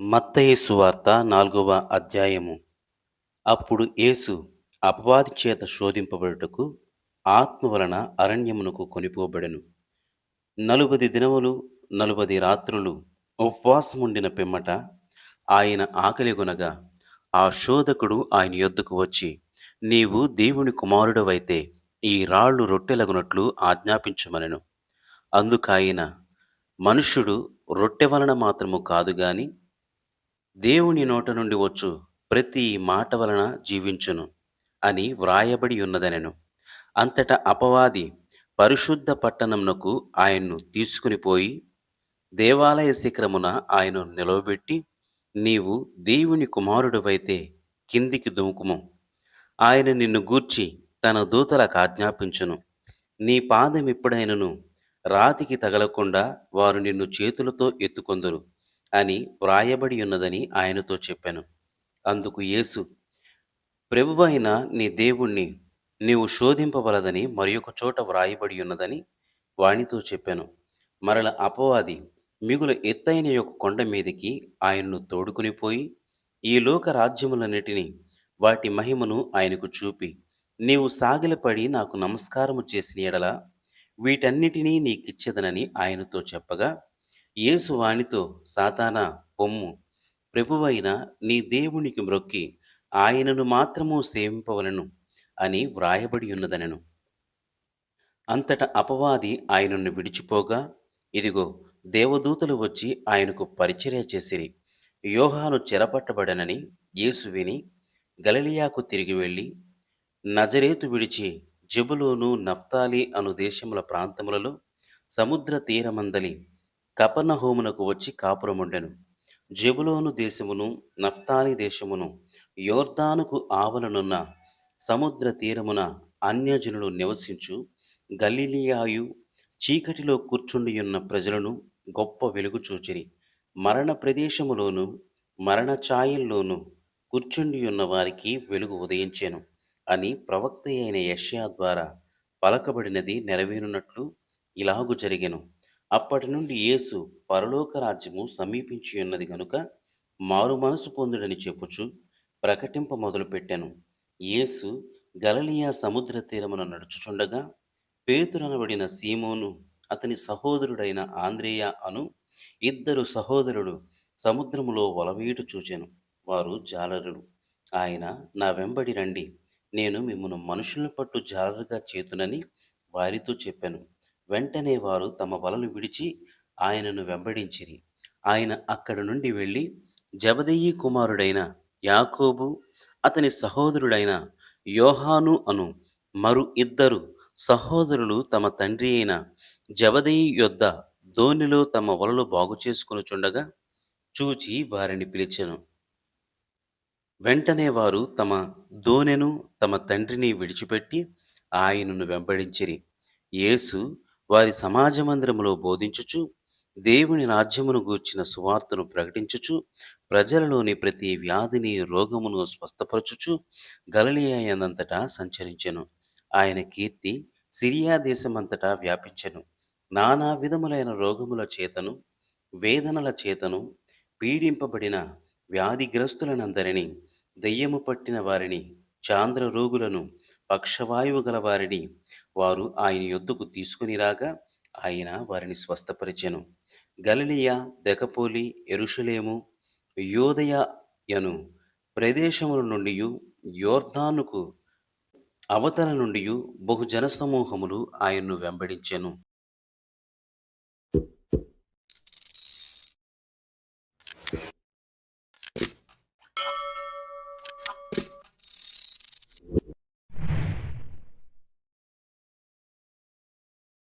మత్తయేసు సువార్త నాలుగవ అధ్యాయము. అప్పుడు యేసు అపవాది చేత శోధింపబడుటకు ఆత్మ వలన అరణ్యమునకు కొనిపోబడెను. నలుబది దినములు నలుబది రాత్రులు ఉపవాసముండిన పిమ్మట ఆయన ఆకలిగొనగా ఆ శోధకుడు ఆయన యొద్దకు వచ్చి నీవు దేవుని కుమారుడవైతే ఈ రాళ్ళు రొట్టెలగునట్లు ఆజ్ఞాపించమనెను. అందుకాయన మనుష్యుడు రొట్టె వలన మాత్రము కాదు గాని దేవుని నోట నుండి వచ్చు ప్రతి మాట వలన జీవించును అని వ్రాయబడి ఉన్నదనెను. అంతటా అపవాది పరిశుద్ధ పట్టణమునకు ఆయన్ను తీసుకుని పోయి దేవాలయ శిఖరమున ఆయన నిలవబెట్టి నీవు దేవుని కుమారుడువైతే కిందికి దుముకుము. ఆయన నిన్ను గూర్చి తన దూతలకు ఆజ్ఞాపించును. నీ పాదం ఎప్పుడైనను రాతికి తగలకుండా వారు నిన్ను చేతులతో ఎత్తుకొందురు. అని వ్రాయబడి ఉన్నదని ఆయనతో చెప్పాను. అందుకు యేసు ప్రభువైన నీ దేవుణ్ణి నీవు శోధింపవలదని మరొక చోట వ్రాయబడి ఉన్నదని వానితో చెప్పాను. మరల అపవాది మిగులు ఎత్తైన యొక్క కొండ మీదికి ఆయన్ను తోడుకుని పోయి ఈ లోక రాజ్యములన్నిటినీ వాటి మహిమను ఆయనకు చూపి నీవు సాగిలపడి నాకు నమస్కారము చేసిన ఎడల వీటన్నిటినీ నీకిచ్చేదనని ఆయనతో చెప్పగా యేసు వానితో సాతానా పొమ్ము. ప్రభువైన నీ దేవునికి మ్రొక్కి ఆయనను మాత్రము సేవింపవలను అని వ్రాయబడి ఉన్నదనెను. అంతట అపవాది ఆయనను విడిచిపోగా ఇదిగో దేవదూతలు వచ్చి ఆయనకు పరిచర్య చేసిరి. యోహాను చెరపట్టబడనని యేసు విని గలలియాకు తిరిగి వెళ్ళి నజరేతు విడిచి జబులోను నఫ్తాలి అను దేశముల ప్రాంతములలో సముద్ర తీరమందలి కపర్ణహోమునకు వచ్చి కాపురముండెను. జబులోను దేశమును నఫ్తాలి దేశమును యోర్దానుకు ఆవలనున్న సముద్ర తీరమున అన్యజనులు నివసించు గలిలియాయు చీకటిలో కూర్చుండియున్న ప్రజలను గొప్ప వెలుగు చూచిరి. మరణ ప్రదేశములోను మరణ ఛాయల్లోను కూర్చుండియున్న వారికి వెలుగు ఉదయించెను అని ప్రవక్త అయిన యష్యా ద్వారా పలకబడినది నెరవేరునట్లు ఇలాగు జరిగెను. అప్పటి నుండి యేసు పరలోక రాజ్యము సమీపించి ఉన్నది గనుక మారు మనసు పొందుడని చెప్పుచు ప్రకటింప మొదలుపెట్టాను. యేసు గలలియా సముద్ర తీరమున నడుచుచుండగా పేతురనబడిన సీమోను అతని సహోదరుడైన ఆంద్రేయ అను ఇద్దరు సహోదరుడు సముద్రములో వలవేటు చూచాను. వారు జాలరులు. ఆయన నా వెంబడి రండి. నేను మిమ్మను మనుషులను పట్టు జాలరుగా చేతునని వారితో చెప్పాను. వెంటనే వారు తమ వలలు విడిచి ఆయనను వెంబడించిరి. ఆయన అక్కడి నుండి వెళ్ళి జబదయ్యి కుమారుడైన యాకోబు అతని సహోదరుడైన యోహాను అను మరు ఇద్దరు సహోదరులు తమ తండ్రి అయిన జబదయి యొద్ద ధోనిలో తమ వలలు బాగు చేసుకొనుచుండగా చూచి వారిని పిలిచెను. వెంటనే వారు తమ దోనెను తమ తండ్రిని విడిచిపెట్టి ఆయనను వెంబడించిరి. యేసు వారి సమాజ మందిరములో బోధించుచు దేవుని రాజ్యమును గూర్చిన సువార్తను ప్రకటించుచు ప్రజలలోని ప్రతి వ్యాధిని రోగమును స్వస్థపరచుచు గలలియాయందంతటా సంచరించెను. ఆయన కీర్తి సిరియా దేశమంతటా వ్యాపించెను. నానా విధములైన రోగముల చేతను వేదనల చేతను పీడింపబడిన వ్యాధిగ్రస్తులనందరినీ దెయ్యము పట్టిన వారిని చాంద్ర రోగులను పక్షవాయువు గల వారిని వారు ఆయన యొద్దకు తీసుకుని రాగా ఆయన వారిని స్వస్థపరిచెను. గలిలియా దెకపోలి ఎరుషులేము యోదయను ప్రదేశముల నుండి యోర్ధానుకు అవతల నుండి బహుజన సమూహములు ఆయన్ను వెంబడించెను.